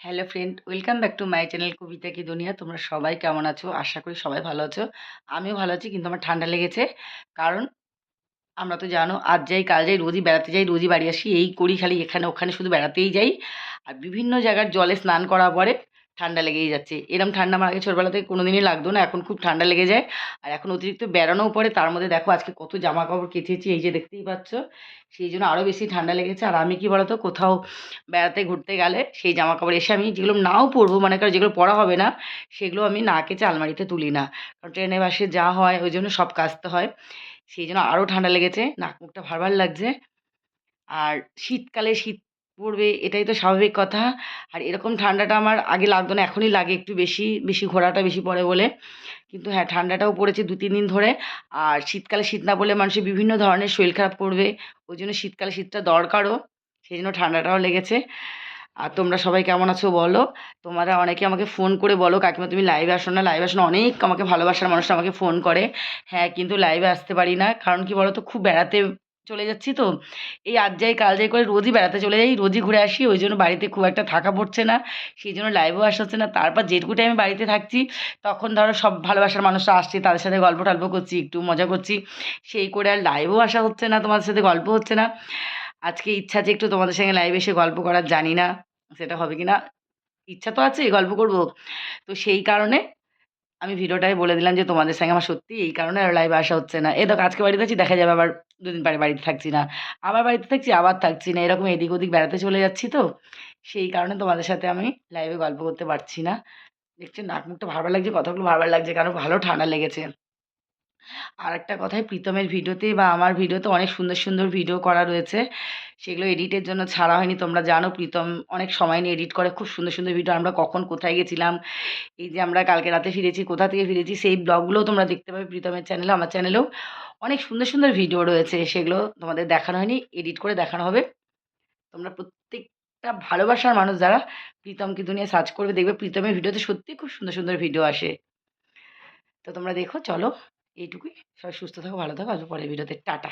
Hello friend, welcome back to my channel Kabita ki Duniya? তোমরা সবাই কেমন আছো? আশা করি সবাই ভালো আছো। আমিও ভালো আছি, কিন্তু আমার ঠান্ডা লেগেছে। কারণ আমরা তো জানো, আজ যাই, কাল যাই, রোজই বেড়াতে যাই, রোজই বাড়ি আসি, এই করি খালি, এখানে ওখানে শুধু বেড়াতেই যাই। আর বিভিন্ন জায়গার জলে স্নান করার পরে ঠান্ডা লেগেই যাচ্ছে। এরম ঠান্ডা আমার আগে ছোটোবেলা থেকে কোনো দিনই লাগতো না, এখন খুব ঠান্ডা লেগে যায়। আর এখন অতিরিক্ত বেড়ানোও পড়ে, তার মধ্যে দেখো আজকে কত জামা কাপড় কেচেছি, এই যে দেখতেই পাচ্ছ। সেই জন্য আরও বেশি ঠান্ডা লেগেছে। আর আমি কি বলতো, কোথাও বেড়াতে ঘুরতে গেলে সেই জামা কাপড় এসে আমি যেগুলো নাও পরবো মানে কারণ যেগুলো পরা হবে না, সেগুলো আমি না কেচে আলমারিতে তুলি না। কারণ ট্রেনে বাসে যা হয়, ওই জন্য সব কাচতে হয়। সেই জন্য আরও ঠান্ডা লেগেছে, নাক মুখটা ভার লাগছে। আর শীতকালে শীত পড়বে, এটাই তো স্বাভাবিক কথা। আর এরকম ঠান্ডাটা আমার আগে লাগতো না, এখনই লাগে একটু বেশি বেশি ঘোরাটা বেশি পড়ে বলে। কিন্তু হ্যাঁ ঠান্ডাটাও পড়েছে দু, তিন দিন ধরে। আর শীতকালে শীত না পড়লে মানুষের বিভিন্ন ধরনের শরীর খারাপ করবে। ওই জন্য শীতকালে শীতটা দরকারও, সেই জন্য ঠান্ডাটাও লেগেছে। আর তোমরা সবাই কেমন আছো বলো? তোমরা অনেকে আমাকে ফোন করে বলো, কাকিমা তুমি লাইভে আসো না? লাইভে আসো না অনেক আমাকে ভালোবাসার মানুষরা আমাকে ফোন করে। হ্যাঁ কিন্তু লাইভে আসতে পারি না। কারণ কি বলো তো খুব বেড়াতে চলে যাচ্ছি তো। এই আজ যাই, কাল যাই করে রোজই বেড়াতে চলে যাই, রোজই ঘুরে আসি, ওই জন্য বাড়িতে খুব একটা থাকা পড়ছে না, সেই জন্য লাইভেও আসা হচ্ছে না। তারপর যেটুকু টাইমে বাড়িতে থাকছি, তখন ধরো সব ভালোবাসার মানুষরা আসছে, তাদের সাথে গল্প টল্প করছি, একটু মজা করছি। সেই করে আর লাইভেও আসা হচ্ছে না, তোমাদের সাথে গল্প হচ্ছে না। আজকে ইচ্ছা আছে একটু তোমাদের সঙ্গে লাইভে এসে গল্প করার, জানি না সেটা হবে কি না ইচ্ছা তো আছে, গল্প করব। তো সেই কারণে আমি ভিডিওটায় বলে দিলাম যে তোমাদের সঙ্গে আমার সত্যি এই কারণে আর লাইভে আসা হচ্ছে না। এ দেখো, আজকে বাড়িতে আছি, দেখা যাবে আবার। দুদিন পরে বাড়িতে থাকছি না। আবার বাড়িতে থাকছি, আবার থাকছি না। এরকম এদিক ওদিক বেড়াতে চলে যাচ্ছি তো। সেই কারণে তোমাদের সাথে আমি লাইভে গল্প করতে পারছি না। দেখছি নাক মুখটা ভালো লাগছে, কথাগুলো ভালো লাগছে, কারণ ভালো ঠান্ডা লেগেছে। আর একটা কথায় প্রীতমের ভিডিওতে বা আমার ভিডিওতে অনেক সুন্দর সুন্দর ভিডিও করা রয়েছে। সেগুলো এডিটের জন্য ছাড়া হয়নি, তোমরা জানো প্রীতম অনেক সময় নিয়ে এডিট করে খুব সুন্দর সুন্দর ভিডিও আমরা কখন কোথায় গেছিলাম, এই যে আমরা কালকে রাতে ফিরেছি, কোথা থেকে ফিরেছি, সেই ব্লগগুলোও তোমরা দেখতে পাবে প্রীতমের চ্যানেলে আমার চ্যানেলেও অনেক সুন্দর সুন্দর ভিডিও রয়েছে, সেগুলো তোমাদের দেখানো হয়নি এডিট করে দেখানো হবে। তোমরা প্রত্যেকটা ভালোবাসার মানুষ যারা প্রীতমকে দুনিয়া সার্চ করবে দেখবে প্রীতমের ভিডিওতে সত্যি খুব সুন্দর সুন্দর ভিডিও আসে। তো তোমরা দেখো, চলো এইটুকুই। সবাই সুস্থ থাকো ভালো থাকো। আজ পরের ভিডিওতে টাটা।